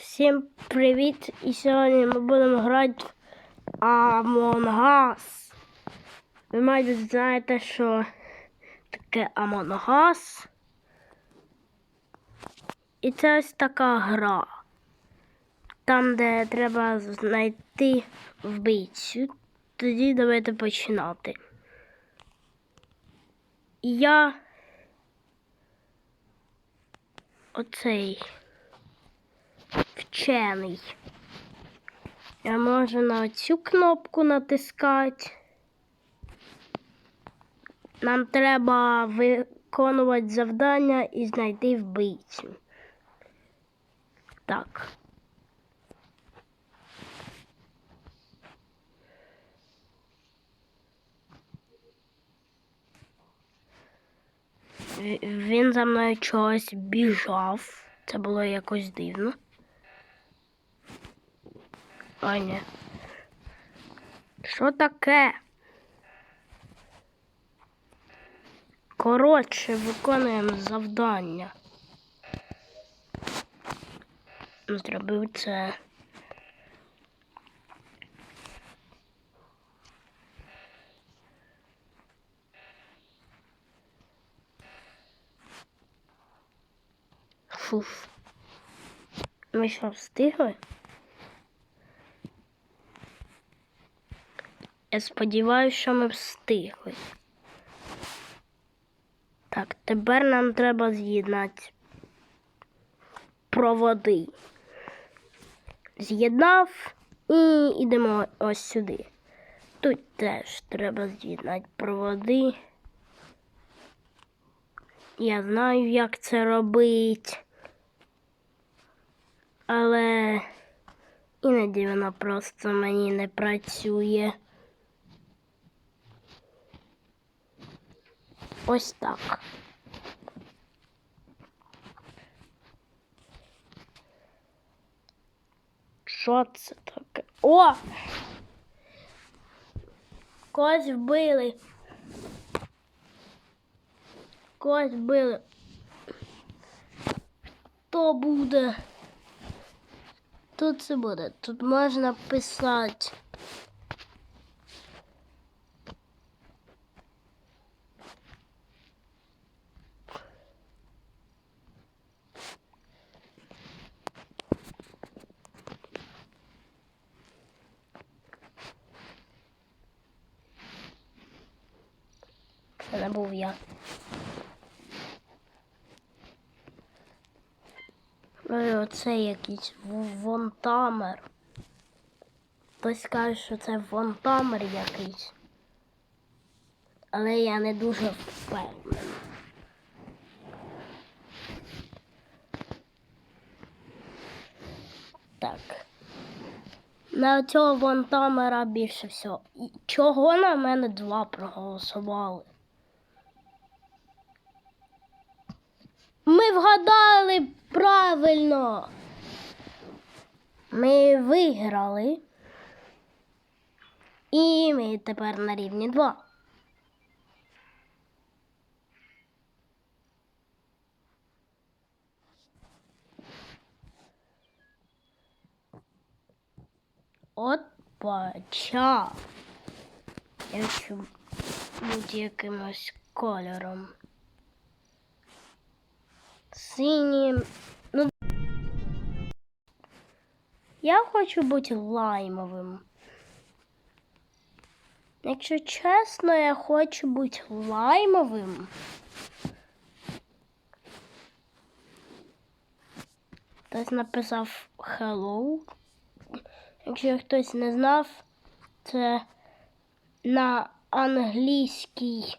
Всім привіт! І сьогодні ми будемо грати в Among Us. Ви мабуть знаєте, що таке Among Us. І це ось така гра. Там, де треба знайти вбивцю. Тоді давайте починати. І я оцей вчений. Я можу на цю кнопку натискати. Нам треба виконувати завдання і знайти вбивцю. Так. Він за мною чогось біжав. Це було якось дивно. А, ні. Що таке? Коротше, виконуємо завдання. Зробив це. Фуф. Ми що, встигли? Я сподіваюся, що ми встигли. Так, тепер нам треба з'єднати проводи. З'єднав і йдемо ось сюди. Тут теж треба з'єднати проводи. Я знаю, як це робити. Але іноді воно просто мені не працює. Ось так. Що це таке? О! Когось вбили. Когось вбили. Хто буде? Тут це буде. Тут можна писати. Це був я. Ну і оце якийсь вонтамер. Хтось каже, що це вонтамер якийсь. Але я не дуже впевнений. Так. На цього вонтамера більше всього. Чого на мене два проголосували? Ми вгадали правильно. Ми виграли. І ми тепер на рівні 2. От почав. Якщо бути якимось кольором. Синім. Ну. Я хочу бути лаймовим. Якщо чесно, я хочу бути лаймовим. Хтось написав hello. Якщо хтось не знав, це на англійський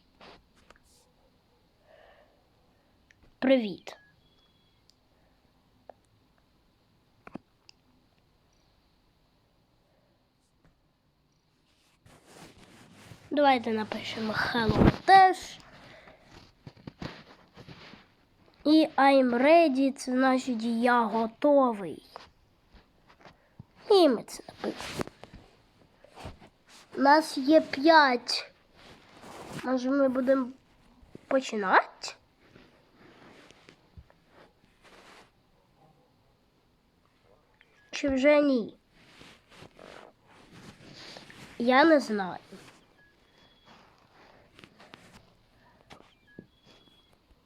привіт. Давайте напишемо hello теж. І I'm ready, це значить я готовий. І ми це напишемо. У нас є п'ять. Може ми будемо починати? чи вже ні? Я не знаю.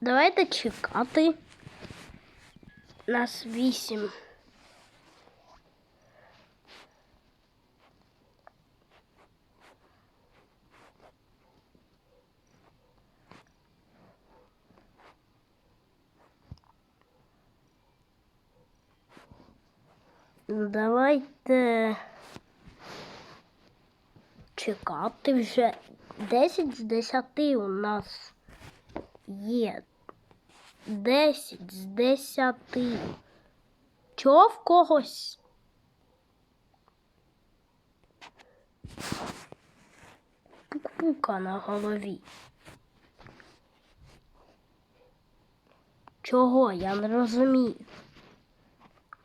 Давайте чекати. Нас вісім. Давайте чекати вже 10 з 10 у нас є. 10 з 10. Чого в когось? Пука на голові. Чого? Я не розумію.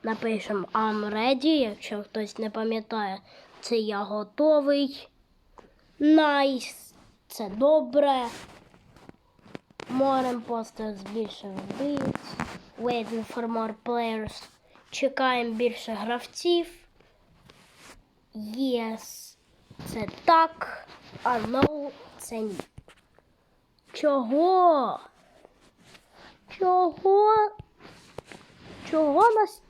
Напишемо I'm ready, якщо хтось не пам'ятає, це я готовий. Nice. Це добре. Морем просто більше вбивць. Waiting for more players. Чекаємо більше гравців. Yes. Це так. А no це ні. Чого? Чого? Чого нас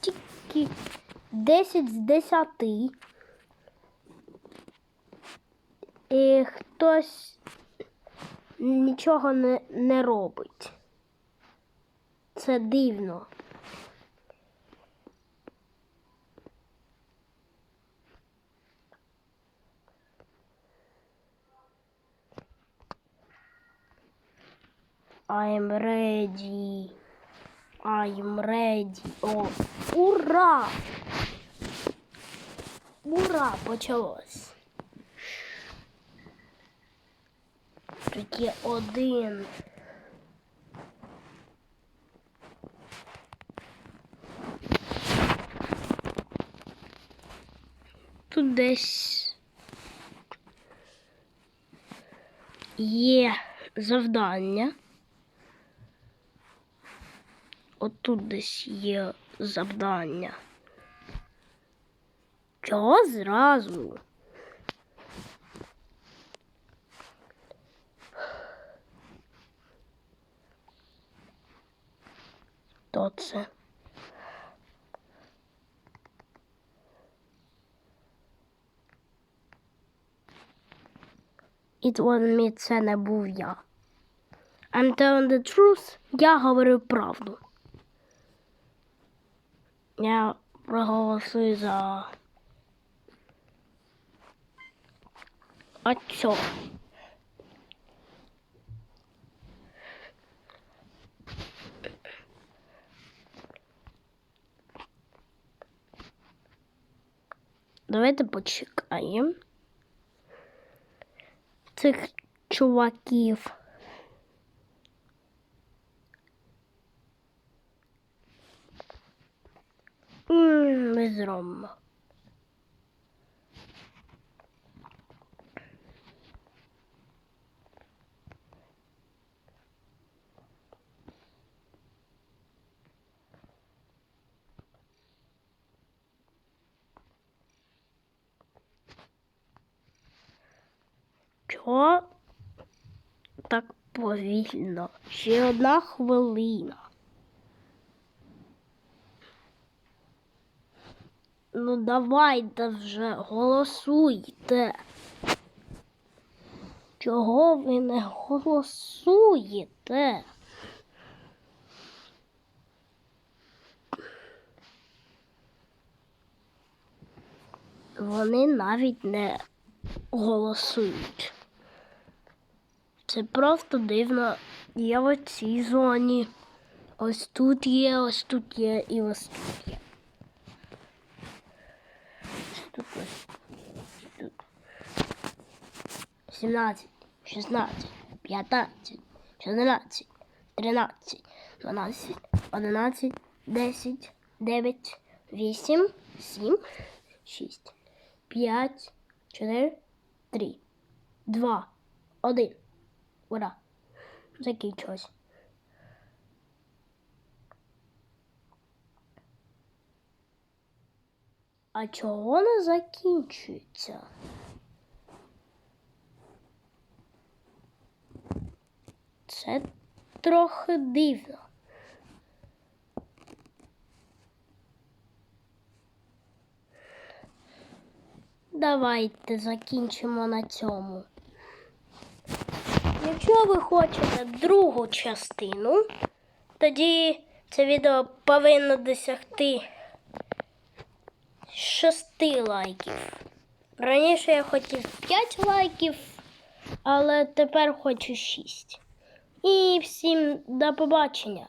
тільки 10 з 10? І хтось нічого не, не робить. Це дивно. I'm ready. I'm ready. О, ура! Ура! Почалось. Є один. Тут десь є завдання. Отут десь є завдання. Чого зразу? Хто це? It wasn't me, це не був я. I'm telling the truth. Я говорю правду. Я проголосую за оцього. Давайте почекаємо цих чуваків. Ми зробимо. Чого так повільно? Ще одна хвилина. Ну давайте вже голосуйте. Чого ви не голосуєте? Вони навіть не голосують. Це просто дивно. Є в цій зоні. Ось тут є, ось тут є і ось тут є. Тут ось. Тут. 17, 16, 15, 14, 13, 12, 11, 10, 9, 8, 7, 6, 5, 4, 3, 2, 1. Ура. Закінчилось. А чого не закінчується? Це трохи дивно. Давайте закінчимо на цьому. Якщо ви хочете другу частину, тоді це відео повинно досягти 6 лайків. Раніше я хотів 5 лайків, але тепер хочу 6. І всім до побачення.